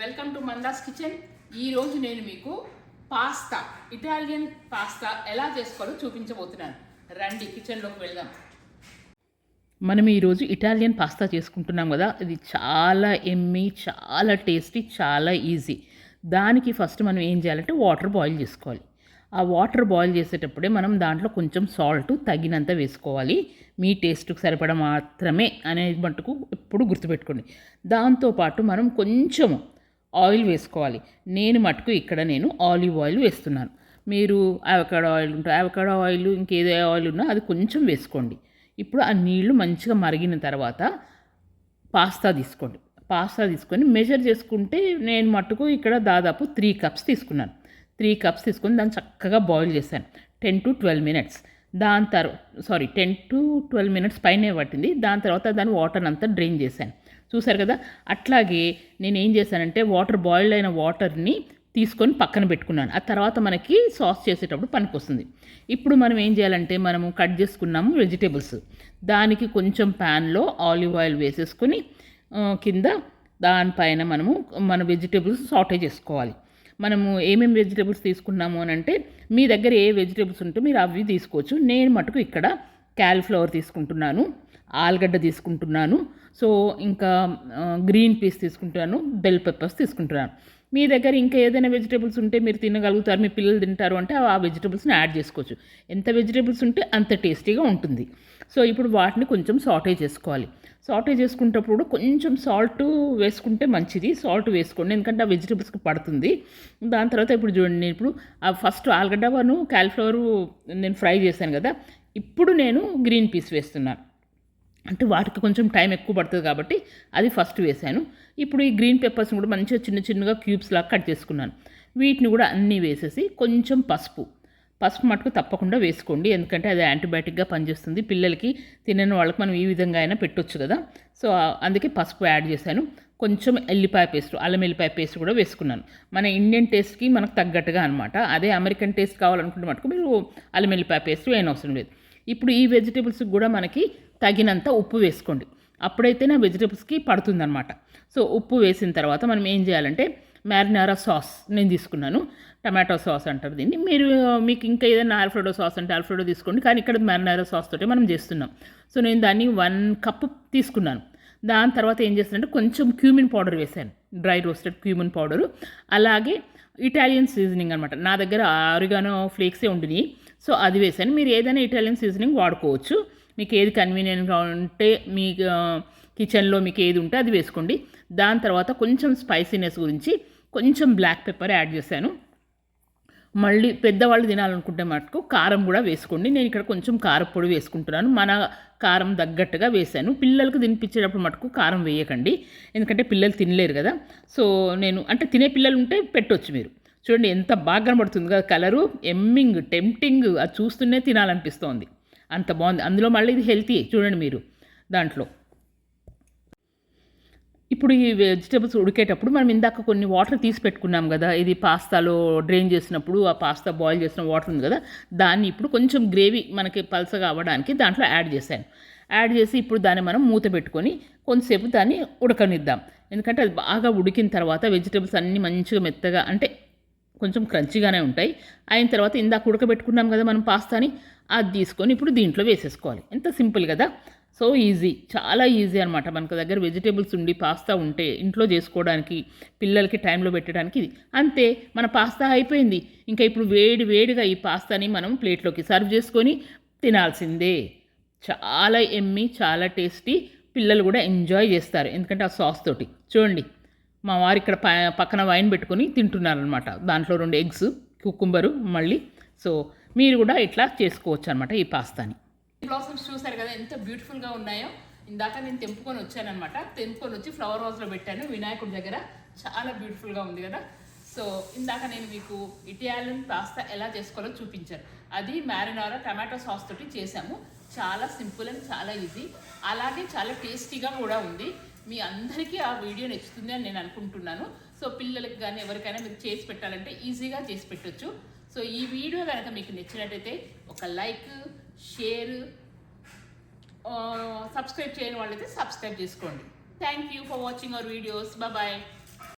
Welcome to మందాస్ kitchen. ఈరోజు నేను మీకు పాస్తా ఇటాలియన్ పాస్తా ఎలా చేసుకోవాలో చూపించబోతున్నాను. రండి కిచెన్లోకి వెళ్దాం. మనం ఈరోజు ఇటాలియన్ పాస్తా చేసుకుంటున్నాం కదా ఇది చాలా ఎమ్మి చాలా టేస్టీ చాలా ఈజీ. దానికి ఫస్ట్ మనం ఏం చేయాలంటే వాటర్ బాయిల్ చేసుకోవాలి. ఆ వాటర్ బాయిల్ చేసేటప్పుడే మనం దాంట్లో కొంచెం సాల్ట్ తగినంత వేసుకోవాలి. మీ టేస్ట్కి సరిపడ మాత్రమే అనేది మటుకు ఎప్పుడు గుర్తుపెట్టుకోండి. దాంతోపాటు మనం కొంచెము ఆయిల్ వేసుకోవాలి. నేను మటుకు ఇక్కడ నేను ఆలివ్ ఆయిల్ వేస్తున్నాను. మీరు అవకాడో ఆయిల్ ఉంటే అవకాడో ఆయిల్ ఇంకేదో ఆయిల్ ఉన్నా అది కొంచెం వేసుకోండి. ఇప్పుడు ఆ నీళ్ళు మంచిగా మరిగిన తర్వాత పాస్తా తీసుకోండి. పాస్తా తీసుకొని మెజర్ చేసుకుంటే నేను మట్టుకు ఇక్కడ దాదాపు త్రీ కప్స్ తీసుకున్నాను. త్రీ కప్స్ తీసుకొని దాన్ని చక్కగా బాయిల్ చేశాను. టెన్ టు ట్వెల్వ్ మినిట్స్ దాని తర్వాత sorry ten to twelve minutes పైనే పట్టింది. దాని తర్వాత దాని వాటర్ అంతా డ్రైన్ చేశాను. చూసారు కదా? అట్లాగే నేను ఏం చేశానంటే వాటర్ బాయిల్ అయిన వాటర్ని తీసుకొని పక్కన పెట్టుకున్నాను. ఆ తర్వాత మనకి సాస్ చేసేటప్పుడు పనికొస్తుంది ఇప్పుడు మనం ఏం చేయాలంటే మనము కట్ చేసుకున్నాము వెజిటేబుల్స్ దానికి కొంచెం ప్యాన్లో ఆలివ్ ఆయిల్ వేసేసుకొని కింద దానిపైన మనము మన వెజిటేబుల్స్ సాటే చేసుకోవాలి. మనము ఏమేమి వెజిటేబుల్స్ తీసుకున్నాము అని అంటే మీ దగ్గర ఏ వెజిటేబుల్స్ ఉంటే మీరు అవి తీసుకోవచ్చు. నేను మటుకు ఇక్కడ క్యాలిఫ్లవర్ తీసుకుంటున్నాను ఆలుగడ్డ తీసుకుంటున్నాను సో ఇంకా గ్రీన్ పీస్ తీసుకుంటున్నాను బెల్ పెప్పర్స్ తీసుకుంటున్నాను. మీ దగ్గర ఇంకా ఏదైనా వెజిటేబుల్స్ ఉంటే మీరు తినగలుగుతారు మీ పిల్లలు తింటారు అంటే ఆ వెజిటేబుల్స్ని యాడ్ చేసుకోవచ్చు. ఎంత వెజిటేబుల్స్ ఉంటే అంత టేస్టీగా ఉంటుంది. సో ఇప్పుడు వాటిని కొంచెం సాటే చేసుకోవాలి. సాటే చేసుకునేటప్పుడు కొంచెం సాల్ట్ వేసుకుంటే మంచిది. సాల్ట్ వేసుకోండి. ఎందుకంటే ఆ వెజిటేబుల్స్కి పడుతుంది. దాని తర్వాత ఇప్పుడు చూడండి నేను ఇప్పుడు ఆ ఫస్ట్ ఆలుగడ్డను క్యాలిఫ్లవరు నేను ఫ్రై చేశాను కదా. ఇప్పుడు నేను గ్రీన్ పీస్ వేస్తున్నాను అంటే వాటికి కొంచెం టైం ఎక్కువ పడుతుంది కాబట్టి అది ఫస్ట్ వేశాను ఇప్పుడు ఈ గ్రీన్ పెప్పర్స్ని కూడా మంచిగా చిన్న చిన్నగా క్యూబ్స్ లాగా కట్ చేసుకున్నాను. వీటిని కూడా అన్నీ వేసేసి కొంచెం పసుపు. పసుపు మటుకు తప్పకుండా వేసుకోండి. ఎందుకంటే అది యాంటీబయాటిక్గా పనిచేస్తుంది. పిల్లలకి తినని వాళ్ళకి మనం ఈ విధంగా అయినా పెట్టొచ్చు కదా. సో అందుకే పసుపు యాడ్ చేశాను. కొంచెం ఎల్లిపాయ పేస్ట్ అల్లం ఎల్లిపాయ పేస్ట్ కూడా వేసుకున్నాను. మన ఇండియన్ టేస్ట్కి మనకు తగ్గట్టుగా అనమాట అదే అమెరికన్ టేస్ట్ కావాలనుకుంటే మటుకు మీరు అల్లం ఎల్లిపాయ పేస్ట్ వేయనవసరం లేదు. ఇప్పుడు ఈ వెజిటేబుల్స్కి కూడా మనకి తగినంత ఉప్పు వేసుకోండి. అప్పుడైతేనే వెజిటేబుల్స్కి పడుతుందనమాట సో ఉప్పు వేసిన తర్వాత మనం ఏం చేయాలంటే మ్యారినారా సాస్ నేను తీసుకున్నాను. టమాటో సాస్ అంటారు దీన్ని. మీరు మీకు ఇంకా ఏదైనా ఆల్ఫ్రెడో సాస్ అంటే ఆల్ఫ్రెడో తీసుకోండి. కానీ ఇక్కడ మ్యారినారా సాస్ తోటే మనం చేస్తున్నాం. సో నేను దాన్ని వన్ కప్ తీసుకున్నాను. దాని తర్వాత ఏం చేస్తానంటే కొంచెం క్యూమిన్ పౌడర్ వేసాను. Dry roasted cumin powder. అలాగే ఇటాలియన్ సీజనింగ్ అనమాట నా దగ్గర ఆరిగానో ఫ్లేక్సే ఉండినాయి. సో అది వేసాను. మీరు ఏదైనా ఇటాలియన్ సీజనింగ్ వాడుకోవచ్చు. మీకు ఏది కన్వీనియంట్గా ఉంటే మీ కిచెన్లో మీకు ఏది ఉంటే అది వేసుకోండి. దాని తర్వాత కొంచెం స్పైసీనెస్ గురించి కొంచెం బ్లాక్ పెప్పర్ యాడ్ చేశాను. మళ్ళీ పెద్దవాళ్ళు తినాలనుకుంటే మటుకు కారం కూడా వేసుకోండి. నేను ఇక్కడ కొంచెం కారపొడి వేసుకుంటున్నాను. మన కారం తగ్గట్టుగా వేశాను. పిల్లలకు తినిపించేటప్పుడు మటుకు కారం వేయకండి. ఎందుకంటే పిల్లలు తినలేరు కదా. సో నేను అంటే తినే పిల్లలు ఉంటే పెట్టొచ్చు మీరు. చూడండి ఎంత బాగా కనబడుతుంది కదా కలరు. ఎమ్మింగ్ టెంప్టింగ్ అది చూస్తూనే తినాలనిపిస్తోంది. అంత బాగుంది. అందులో మళ్ళీ ఇది హెల్తీ చూడండి మీరు దాంట్లో. ఇప్పుడు ఈ వెజిటేబుల్స్ ఉడికేటప్పుడు మనం ఇందాక కొన్ని వాటర్ తీసి పెట్టుకున్నాం కదా. ఇది పాస్తాలో డ్రైన్ చేసినప్పుడు ఆ పాస్తా బాయిల్ చేసిన వాటర్ ఉంది కదా. దాన్ని ఇప్పుడు కొంచెం గ్రేవీ మనకి పల్సగా అవ్వడానికి దాంట్లో యాడ్ చేశాను. యాడ్ చేసి ఇప్పుడు దాన్ని మనం మూత పెట్టుకొని కొంతసేపు దాన్ని ఉడకనిద్దాం. ఎందుకంటే అది బాగా ఉడికిన తర్వాత వెజిటేబుల్స్ అన్నీ మంచిగా మెత్తగా అంటే కొంచెం క్రంచిగానే ఉంటాయి. అయిన తర్వాత ఇందాక ఉడకబెట్టుకున్నాం కదా మనం పాస్తాని అది తీసుకొని ఇప్పుడు దీంట్లో వేసేసుకోవాలి. ఎంత సింపుల్ కదా. సో ఈజీ చాలా ఈజీ అనమాట మనకు దగ్గర వెజిటేబుల్స్ ఉండి పాస్తా ఉంటే ఇంట్లో చేసుకోవడానికి పిల్లలకి టైంలో పెట్టడానికి ఇది. అంతే మన పాస్తా అయిపోయింది. ఇంకా ఇప్పుడు వేడి వేడిగా ఈ పాస్తాని మనం ప్లేట్లోకి సర్వ్ చేసుకొని తినాల్సిందే. చాలా ఎమ్మి చాలా టేస్టీ. పిల్లలు కూడా ఎంజాయ్ చేస్తారు. ఎందుకంటే ఆ సాస్ తోటి. చూడండి. మా వారు ఇక్కడ ప- పక్కన వైన్ పెట్టుకొని తింటున్నారనమాట దాంట్లో రెండు ఎగ్స్ కుకుంబరు మళ్ళీ. సో మీరు కూడా ఇట్లా చేసుకోవచ్చు అనమాట ఈ పాస్తాని. బ్లాసమ్స్ చూసారు కదా ఎంత బ్యూటిఫుల్గా ఉన్నాయో. ఇందాక నేను తెంపుకొని వచ్చానమాట తెంపుకొని వచ్చి ఫ్లవర్ వాజ్లో పెట్టాను. వినాయకుడి దగ్గర చాలా బ్యూటిఫుల్గా ఉంది కదా. సో ఇందాక నేను మీకు ఇటాలియన్ పాస్తా ఎలా చేసుకోవాలో చూపించాను. అది మ్యారినారా టమాటో సాస్ తోటి చేశాము. చాలా సింపుల్ అండ్ చాలా ఈజీ. అలాగే చాలా టేస్టీగా కూడా ఉంది. మీ అందరికీ ఆ వీడియో నచ్చుతుంది అని నేను అనుకుంటున్నాను. సో పిల్లలకి కానీ ఎవరికైనా మీరు చేసి పెట్టాలంటే ఈజీగా చేసి పెట్టొచ్చు. సో ఈ వీడియో కనుక మీకు నచ్చినట్టయితే ఒక లైక్ షేర్ సబ్స్క్రైబ్ చేయని వాళ్ళైతే సబ్స్క్రైబ్ చేసుకోండి. Thank you for watching our videos bye